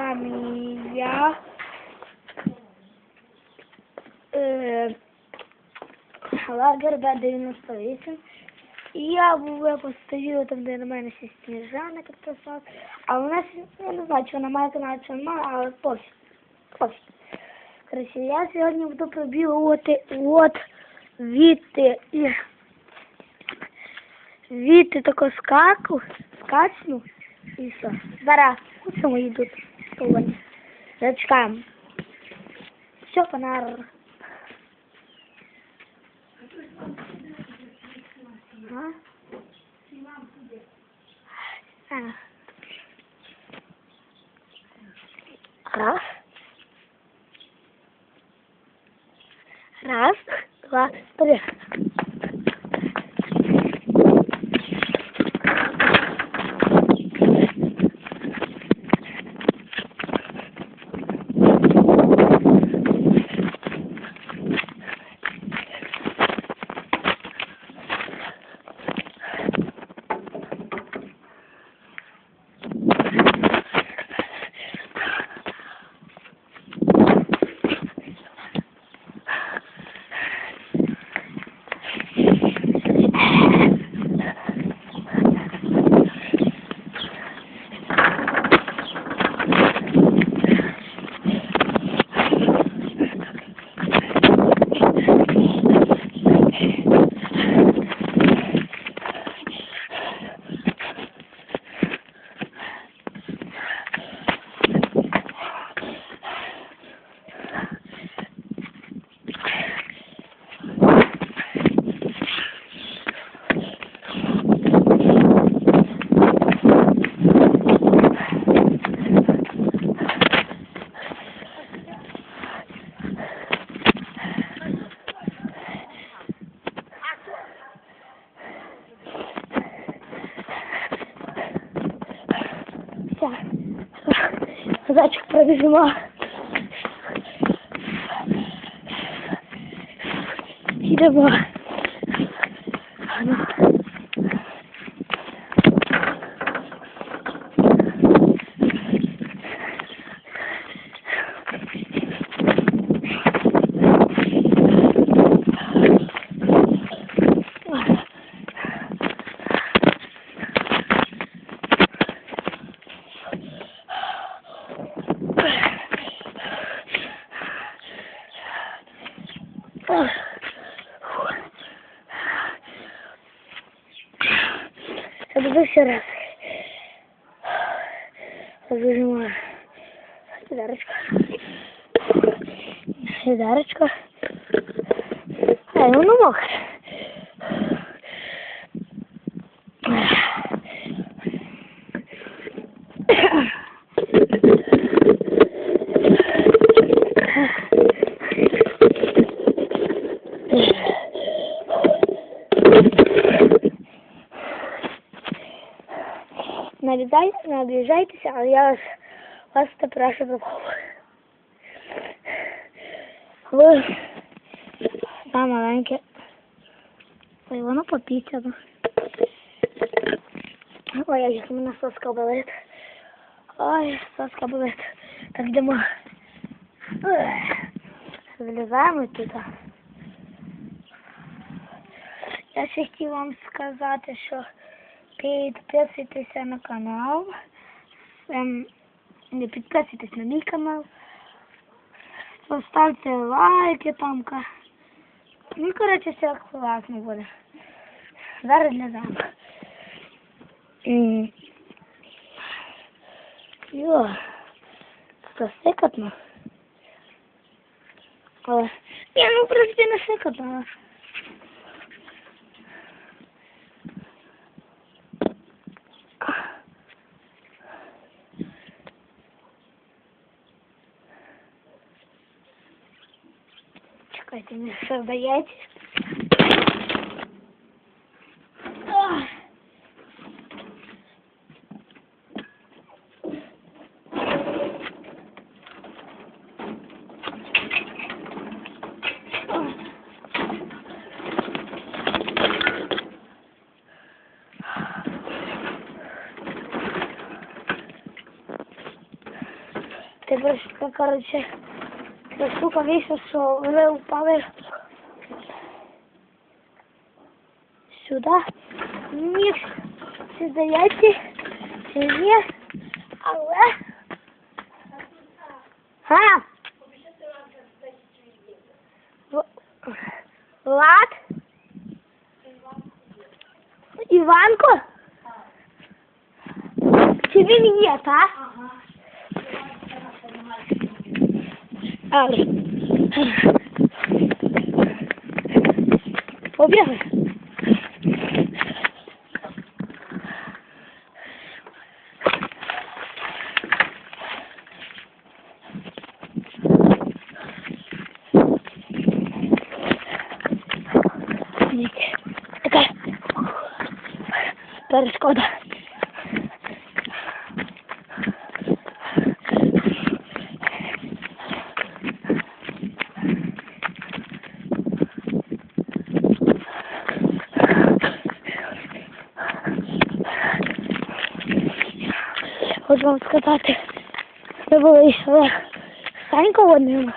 вами я. Е, Лагер Б-98. І я був постою там, де на мене ще сніжана підписав. А вона ще, я не знаю, чи вона має канал, чи немає, але пофіг. Пофіг. Короче, я сьогодні буду пробігувати от і звідти таку скаку, скачну і все. Зараз у цьому йдуть сьогодні. Зачекаємо. Все, фонар. А? А. Зайчик пробежала. Йдемо. Я буду ще раз. Розбіжимо. Сідарочка. Сідарочка. Ай, воно мокре. Налітай, наближайтеся, але я вас, вас запховую. Ви саме маленьке. Ой, воно попіцяно. Ой, як мене соска болить. Ой, соска болить. Так йдемо. Залізаємо тут. Я ще хотів вам сказати, що підписуйтеся на канал. Ем, не підписуйтесь на мій канал. Поставте лайки там. Ну, коротше, все класно буде. Зараз для замка. Йо, це сикотно. Але, ні, ну, принципі, не сикотно. Катя, не создаете. Ты просто, короче, ця штука вийшла, що вони впали сюди. Ніг чи здається, чи ні, але... А? Влад? Іванко? Чи він є, так? Ale. Pobiegnę. Taka. Teraz szkoda. Хочу вам сказати, ми були Санько одним,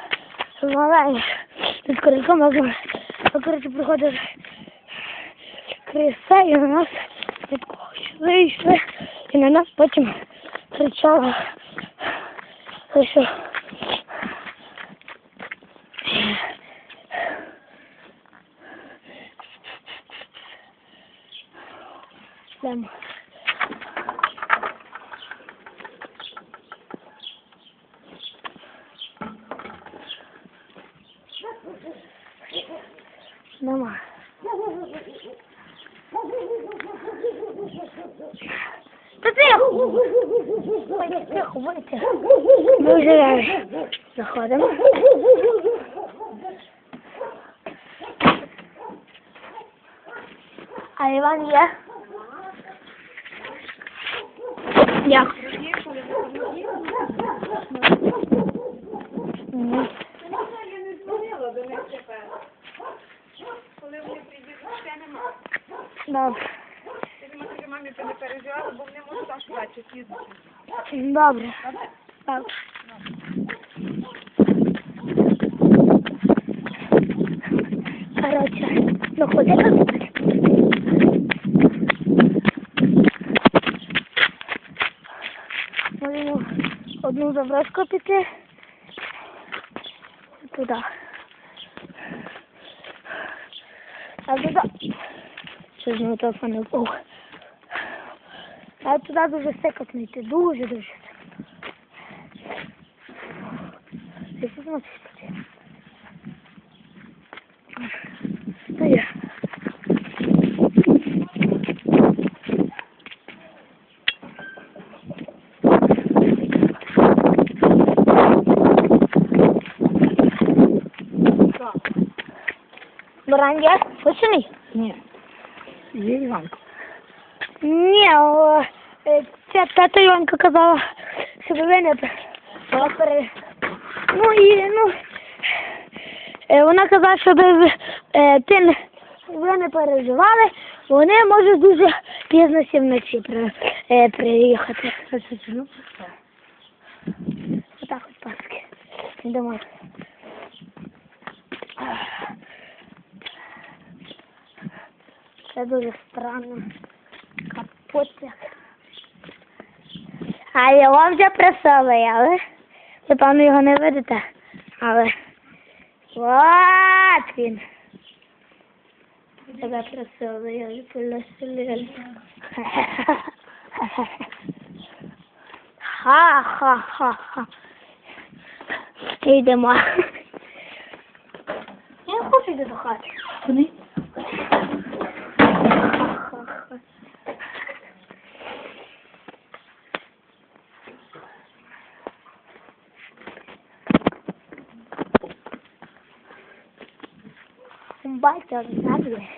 маленьким, з. А коротше приходить криса і на нас йшли, йшли, і на нас потім кричала, що Нема. Та тихо! Ой, тихо, будьте. Ми вже заходимо. А Іван є? Дякую. Ні. Я не дзвонила до них тепер. Коли вони прийдуть, ще нема. Добре. Ти мамі ти бо вони можуть аж плачуть їздити. Добре. Так. Короче, ну ходила. Можемо одну заброску піти. Туди. А туди. Що знову телефон не впав. А туди дуже секотно йти, дуже-дуже секотно. Ти що знаєш, що це? Та я. Баран є? Почини? Ні. Є Іванко. Ні, о, е, ця тата Іванка казала, що ви не пере... Ну і, ну, е, вона казала, щоб ви, е, ти не, ви не переживали, вони можуть дуже пізно сі вночі при, приїхати. Ну, Отак от паски. Йдемо. Це дуже странно. Капотик. А його вже присовує, але ви, певно, його не видите. Але от він. Тебе присовує, полосили. Ха-ха-ха-ха. Йдемо. Я не хочу йти до хати. Куди? Батя знає.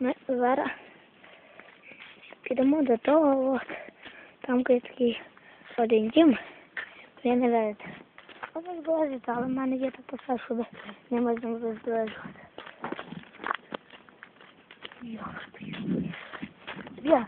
Ми зараз тому до того от, там такий один дім, я не верить. А вас зближити, але в мене є та посад, щоб не можна розближувати. Йох, Біг. Біг.